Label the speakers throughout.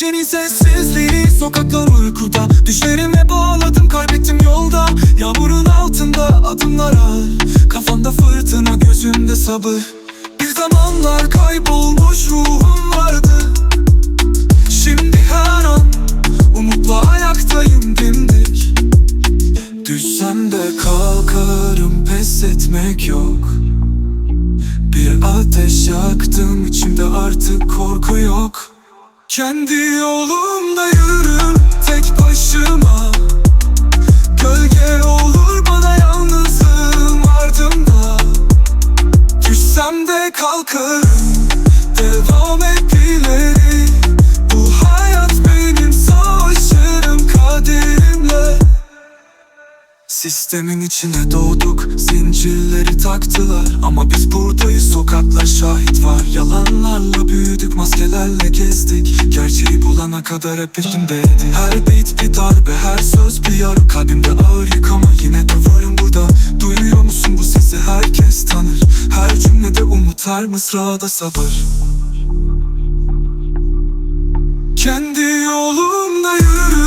Speaker 1: gecenin sessizliği Sokaklar uykuda. Düşlerime bağladım kaybettim yolda. Yağmurun altında adımlar ağır Kafamda fırtına gözümde sabır. Bir zamanlar kaybolmuş ruhum vardı. Şimdi her an umutla ayaktayım dimdik. Düşsem de kalkarım pes etmek yok. Bir ateş yaktım içimde artık korku yok Kendi yolumda yürürüm tek başıma. Gölge olur bana yalnızlığım ardımda. Düşsem de kalkarım Devam et ileri. Bu hayat benim savaşırım kaderimle. Sistemin içine doğduk Zincirleri taktılar. Ama biz buradayız sokaklar şahit var. Yalanlarla büyüdük maskelerle gezdik. Gerçeği bulana kadar hep peşindeydi Her beat bir darbe her söz bir yara Kalbimde ağır yık ama yine de varım burada. Duyuyor musun? Bu sesi herkes tanır. Her cümlede umut her mısrada sabır. Kendi yolumda yürürüm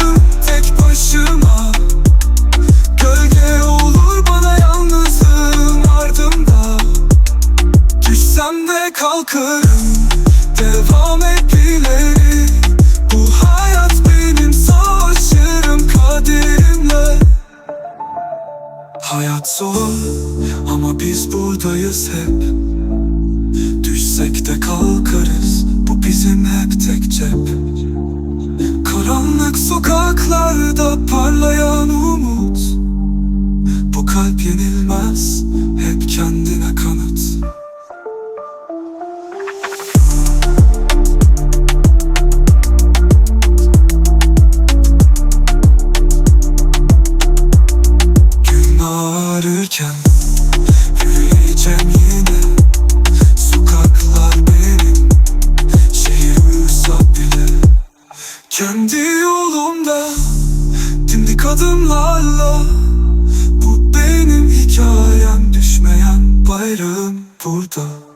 Speaker 1: de kalkarım Devam et ileri. Bu hayat benim savaşırım kaderimle. Hayat zor ama biz buradayız hep. Düşsek de kalkarız. Bu bizim hep tek cep. Karanlık sokaklarda ararken Yürüyeceğim yine. Sokaklar benim. Şehir uyusa bile. Kendi yolumda Dimdik adımlarla Bu benim hikayem. Düşmeyen bayrağım burada.